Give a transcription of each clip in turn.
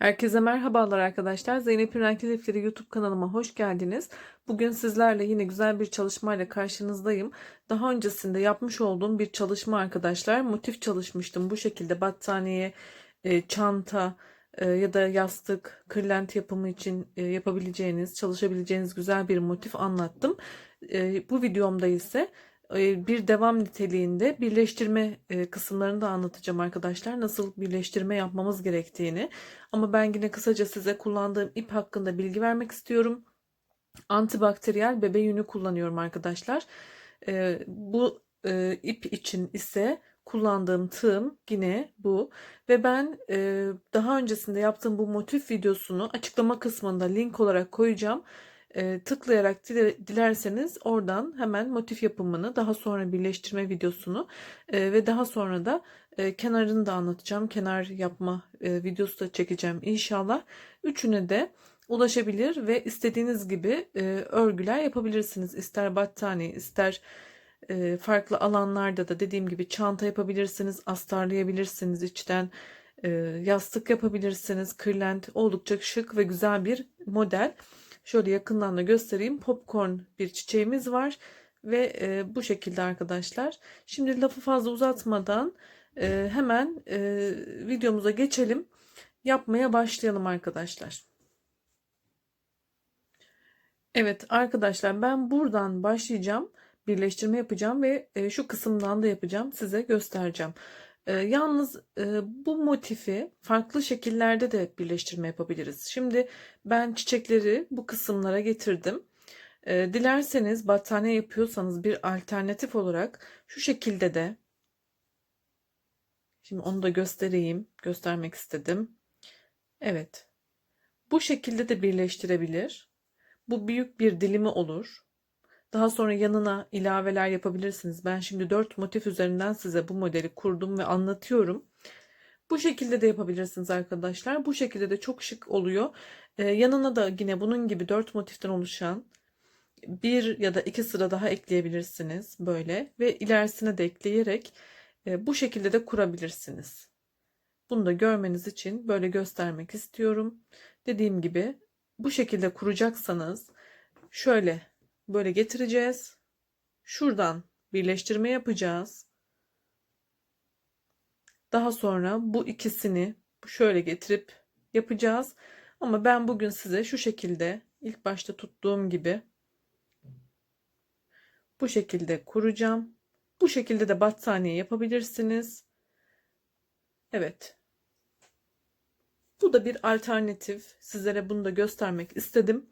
Herkese merhabalar arkadaşlar. Zeynep'in Renkli Defteri YouTube kanalıma hoş geldiniz. Bugün sizlerle yine güzel bir çalışmayla karşınızdayım. Daha öncesinde yapmış olduğum bir çalışma arkadaşlar. Motif çalışmıştım. Bu şekilde battaniye, e, çanta e, ya da yastık, kırlent yapımı için e, yapabileceğiniz, çalışabileceğiniz güzel bir motif anlattım. Bu videomda ise bir devam niteliğinde birleştirme e, kısımlarını da anlatacağım arkadaşlar. Nasıl birleştirme yapmamız gerektiğini. Ama ben yine kısaca size kullandığım ip hakkında bilgi vermek istiyorum. Antibakteriyel bebe yünü kullanıyorum arkadaşlar. E, Bu e, ip için ise kullandığım tığım yine bu ve ben e, daha öncesinde yaptığım bu motif videosunu açıklama kısmında link olarak koyacağım. E, tıklayarak dile- dilerseniz oradan hemen motif yapımını daha sonra birleştirme videosunu e, ve daha sonra da e, kenarını da anlatacağım. Kenar yapma e, videosu da çekeceğim inşallah. Üçüne de ulaşabilir ve istediğiniz gibi e, örgüler yapabilirsiniz. İster battaniye ister e, farklı alanlarda da dediğim gibi çanta yapabilirsiniz, astarlayabilirsiniz içten e, yastık yapabilirsiniz. Kırlent oldukça şık ve güzel bir model. Şöyle yakından da göstereyim. Popcorn bir çiçeğimiz var ve e, bu şekilde arkadaşlar. Şimdi lafı fazla uzatmadan e, hemen e, videomuza geçelim. Yapmaya başlayalım arkadaşlar. Evet arkadaşlar ben buradan başlayacağım. Birleştirme yapacağım ve e, şu kısımdan da yapacağım. Size göstereceğim. E, yalnız e, bu motifi farklı şekillerde de birleştirme yapabiliriz. Şimdi ben çiçekleri bu kısımlara getirdim. E, dilerseniz battaniye yapıyorsanız bir alternatif olarak şu şekilde de şimdi onu da göstereyim. Göstermek istedim. Evet. Bu şekilde de birleştirebilir. Bu büyük bir dilimi olur. Daha sonra yanına ilaveler yapabilirsiniz. Ben şimdi 4 motif üzerinden size bu modeli kurdum ve anlatıyorum. Bu şekilde de yapabilirsiniz arkadaşlar. Bu şekilde de çok şık oluyor. Ee, yanına da yine bunun gibi 4 motiften oluşan bir ya da iki sıra daha ekleyebilirsiniz böyle ve ilerisine de ekleyerek e, bu şekilde de kurabilirsiniz. Bunu da görmeniz için böyle göstermek istiyorum. Dediğim gibi bu şekilde kuracaksanız şöyle böyle getireceğiz. Şuradan birleştirme yapacağız. Daha sonra bu ikisini şöyle getirip yapacağız. Ama ben bugün size şu şekilde ilk başta tuttuğum gibi bu şekilde kuracağım. Bu şekilde de battaniye yapabilirsiniz. Evet. Bu da bir alternatif. Sizlere bunu da göstermek istedim.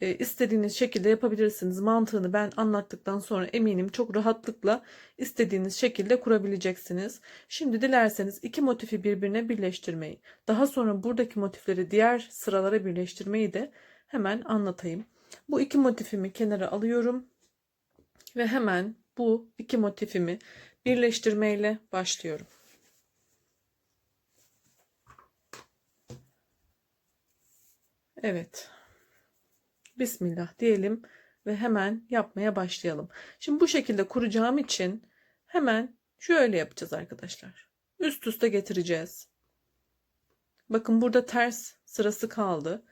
E, istediğiniz şekilde yapabilirsiniz. Mantığını ben anlattıktan sonra eminim çok rahatlıkla istediğiniz şekilde kurabileceksiniz. Şimdi dilerseniz iki motifi birbirine birleştirmeyi, daha sonra buradaki motifleri diğer sıralara birleştirmeyi de hemen anlatayım. Bu iki motifimi kenara alıyorum ve hemen bu iki motifimi birleştirmeyle başlıyorum. Evet. Bismillah diyelim ve hemen yapmaya başlayalım. Şimdi bu şekilde kuracağım için hemen şöyle yapacağız arkadaşlar. Üst üste getireceğiz. Bakın burada ters sırası kaldı.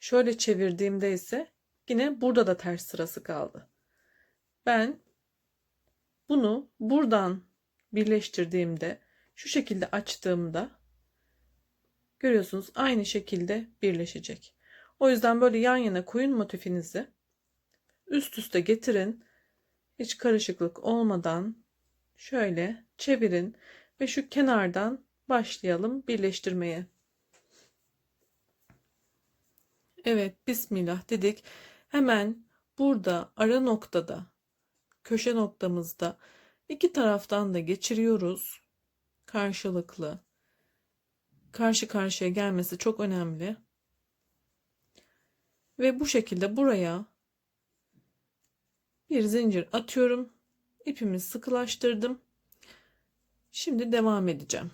Şöyle çevirdiğimde ise yine burada da ters sırası kaldı. Ben bunu buradan birleştirdiğimde şu şekilde açtığımda görüyorsunuz aynı şekilde birleşecek. O yüzden böyle yan yana koyun motifinizi üst üste getirin. Hiç karışıklık olmadan şöyle çevirin ve şu kenardan başlayalım birleştirmeye. Evet, bismillah dedik. Hemen burada ara noktada, köşe noktamızda iki taraftan da geçiriyoruz. Karşılıklı. Karşı karşıya gelmesi çok önemli. Ve bu şekilde buraya bir zincir atıyorum. İpimi sıkılaştırdım. Şimdi devam edeceğim.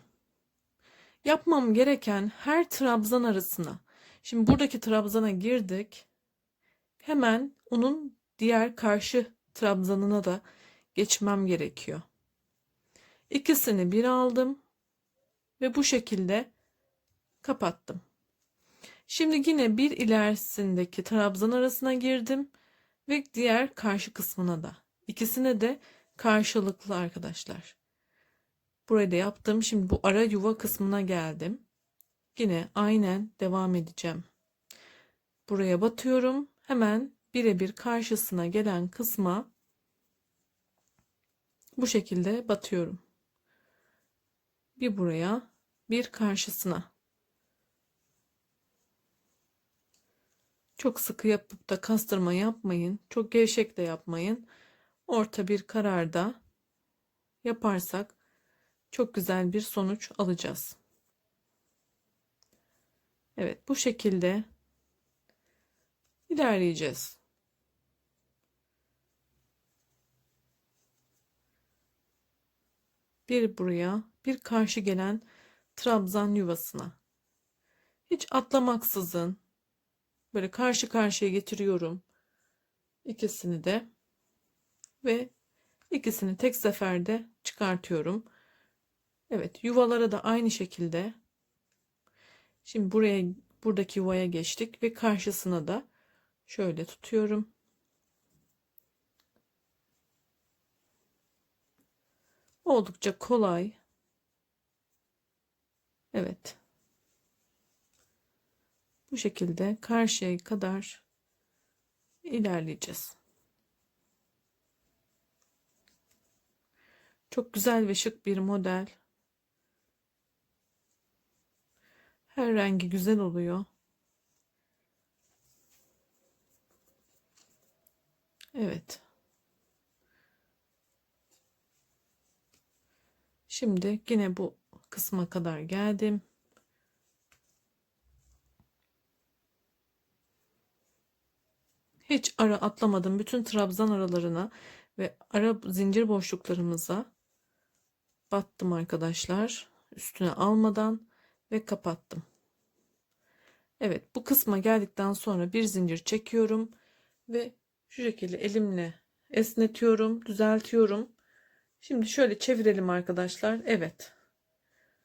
Yapmam gereken her trabzan arasına. Şimdi buradaki trabzana girdik. Hemen onun diğer karşı trabzanına da geçmem gerekiyor. İkisini bir aldım ve bu şekilde kapattım. Şimdi yine bir ilerisindeki trabzan arasına girdim ve diğer karşı kısmına da. İkisine de karşılıklı arkadaşlar. Burayı da yaptım. Şimdi bu ara yuva kısmına geldim. Yine aynen devam edeceğim. Buraya batıyorum. Hemen birebir karşısına gelen kısma bu şekilde batıyorum. Bir buraya, bir karşısına. Çok sıkı yapıp da kastırma yapmayın. Çok gevşek de yapmayın. Orta bir kararda yaparsak çok güzel bir sonuç alacağız. Evet bu şekilde ilerleyeceğiz. Bir buraya, bir karşı gelen trabzan yuvasına. Hiç atlamaksızın böyle karşı karşıya getiriyorum. İkisini de ve ikisini tek seferde çıkartıyorum. Evet, yuvalara da aynı şekilde. Şimdi buraya buradaki yuvaya geçtik ve karşısına da şöyle tutuyorum. Oldukça kolay. Evet. Bu şekilde karşıya kadar ilerleyeceğiz. Çok güzel ve şık bir model. Her rengi güzel oluyor. Evet. Şimdi yine bu kısma kadar geldim. Hiç ara atlamadım. Bütün trabzan aralarına ve ara zincir boşluklarımıza battım arkadaşlar. Üstüne almadan ve kapattım. Evet bu kısma geldikten sonra bir zincir çekiyorum ve şu şekilde elimle esnetiyorum, düzeltiyorum. Şimdi şöyle çevirelim arkadaşlar. Evet.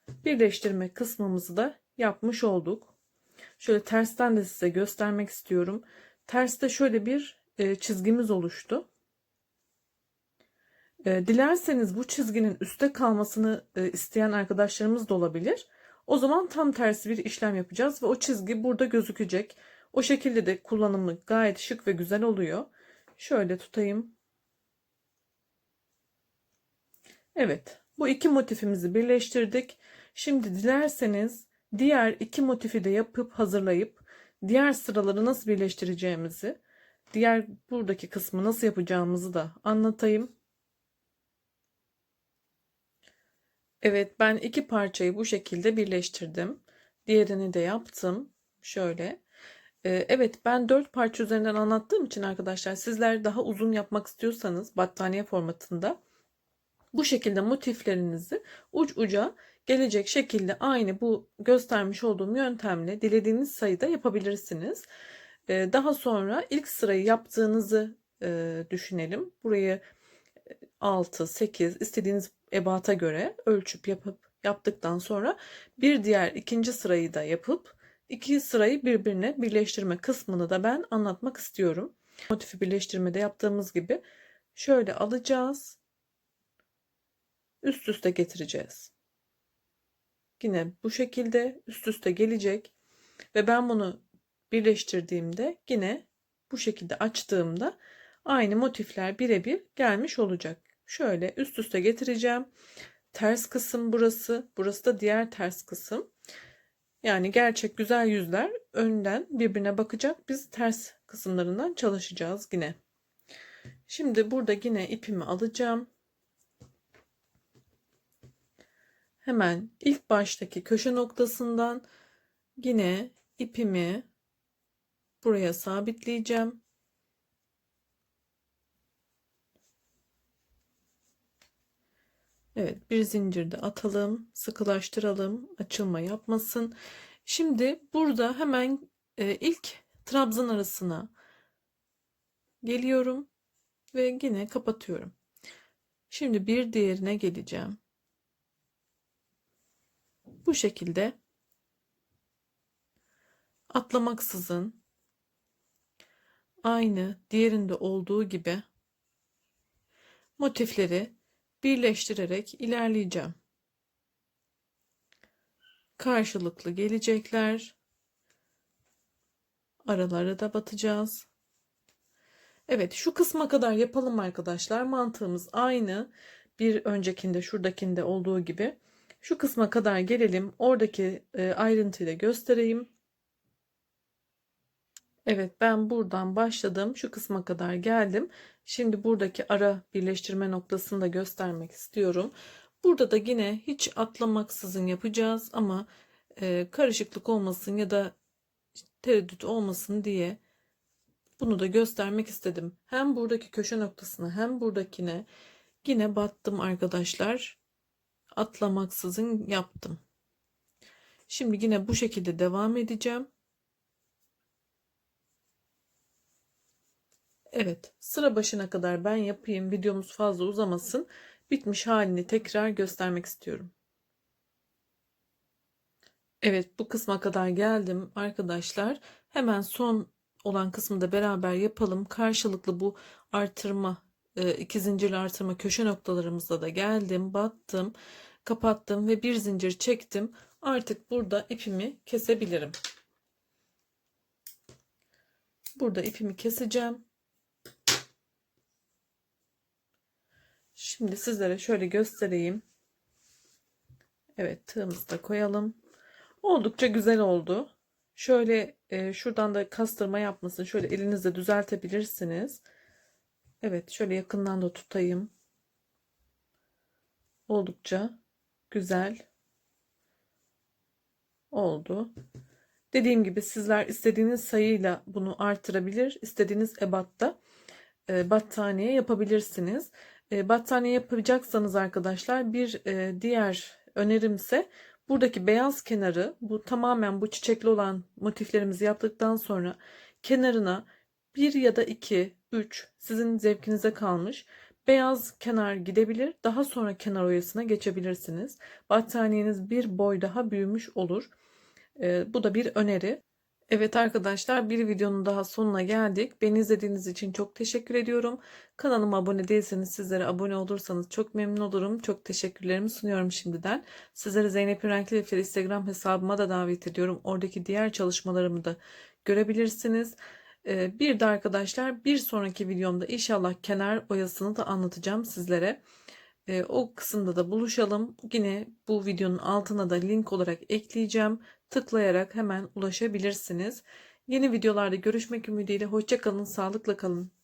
Birleştirme kısmımızı da yapmış olduk. Şöyle tersten de size göstermek istiyorum. Terste şöyle bir e, çizgimiz oluştu. E, dilerseniz bu çizginin üstte kalmasını e, isteyen arkadaşlarımız da olabilir. O zaman tam tersi bir işlem yapacağız ve o çizgi burada gözükecek. O şekilde de kullanımı gayet şık ve güzel oluyor. Şöyle tutayım. Evet, bu iki motifimizi birleştirdik. Şimdi dilerseniz diğer iki motifi de yapıp hazırlayıp diğer sıraları nasıl birleştireceğimizi, diğer buradaki kısmı nasıl yapacağımızı da anlatayım. Evet ben iki parçayı bu şekilde birleştirdim. Diğerini de yaptım. Şöyle. Ee, evet ben dört parça üzerinden anlattığım için arkadaşlar sizler daha uzun yapmak istiyorsanız battaniye formatında bu şekilde motiflerinizi uç uca gelecek şekilde aynı bu göstermiş olduğum yöntemle dilediğiniz sayıda yapabilirsiniz. Ee, daha sonra ilk sırayı yaptığınızı e, düşünelim. Burayı 6, 8 istediğiniz ebata göre ölçüp yapıp yaptıktan sonra bir diğer ikinci sırayı da yapıp iki sırayı birbirine birleştirme kısmını da ben anlatmak istiyorum. Motifi birleştirmede yaptığımız gibi şöyle alacağız. Üst üste getireceğiz. Yine bu şekilde üst üste gelecek ve ben bunu birleştirdiğimde yine bu şekilde açtığımda aynı motifler birebir gelmiş olacak. Şöyle üst üste getireceğim. Ters kısım burası. Burası da diğer ters kısım. Yani gerçek güzel yüzler önden birbirine bakacak. Biz ters kısımlarından çalışacağız yine. Şimdi burada yine ipimi alacağım. Hemen ilk baştaki köşe noktasından yine ipimi buraya sabitleyeceğim. Evet bir zincirde atalım sıkılaştıralım açılma yapmasın. Şimdi burada hemen e, ilk trabzan arasına geliyorum ve yine kapatıyorum. Şimdi bir diğerine geleceğim. Bu şekilde atlamaksızın aynı diğerinde olduğu gibi motifleri birleştirerek ilerleyeceğim. Karşılıklı gelecekler. Aralara da batacağız. Evet şu kısma kadar yapalım arkadaşlar. Mantığımız aynı. Bir öncekinde şuradakinde olduğu gibi. Şu kısma kadar gelelim. Oradaki e, ayrıntıyla göstereyim. Evet ben buradan başladım. Şu kısma kadar geldim. Şimdi buradaki ara birleştirme noktasını da göstermek istiyorum. Burada da yine hiç atlamaksızın yapacağız ama e, karışıklık olmasın ya da tereddüt olmasın diye bunu da göstermek istedim. Hem buradaki köşe noktasına hem buradakine yine battım arkadaşlar. Atlamaksızın yaptım. Şimdi yine bu şekilde devam edeceğim. Evet, sıra başına kadar ben yapayım. Videomuz fazla uzamasın. Bitmiş halini tekrar göstermek istiyorum. Evet, bu kısma kadar geldim arkadaşlar. Hemen son olan kısmı da beraber yapalım. Karşılıklı bu artırma, e, iki zincirli artırma köşe noktalarımızda da geldim, battım, kapattım ve bir zincir çektim. Artık burada ipimi kesebilirim. Burada ipimi keseceğim. Şimdi sizlere şöyle göstereyim. Evet tığımızı da koyalım. Oldukça güzel oldu. Şöyle e, şuradan da kastırma yapmasın. Şöyle elinizle düzeltebilirsiniz. Evet şöyle yakından da tutayım. Oldukça güzel oldu. Dediğim gibi sizler istediğiniz sayıyla bunu artırabilir. istediğiniz ebatta e, battaniye yapabilirsiniz. E, battaniye yapacaksanız arkadaşlar bir e, diğer önerimse buradaki beyaz kenarı bu tamamen bu çiçekli olan motiflerimizi yaptıktan sonra kenarına bir ya da iki, üç sizin zevkinize kalmış beyaz kenar gidebilir. Daha sonra kenar oyasına geçebilirsiniz. Battaniyeniz bir boy daha büyümüş olur. E, bu da bir öneri. Evet arkadaşlar bir videonun daha sonuna geldik. Beni izlediğiniz için çok teşekkür ediyorum. Kanalıma abone değilseniz sizlere abone olursanız çok memnun olurum. Çok teşekkürlerimi sunuyorum şimdiden. Sizlere Zeynep Renkli Defter Instagram hesabıma da davet ediyorum. Oradaki diğer çalışmalarımı da görebilirsiniz. Ee, bir de arkadaşlar bir sonraki videomda inşallah kenar oyasını da anlatacağım sizlere. Ee, o kısımda da buluşalım. Yine bu videonun altına da link olarak ekleyeceğim tıklayarak hemen ulaşabilirsiniz. Yeni videolarda görüşmek ümidiyle hoşçakalın, sağlıkla kalın.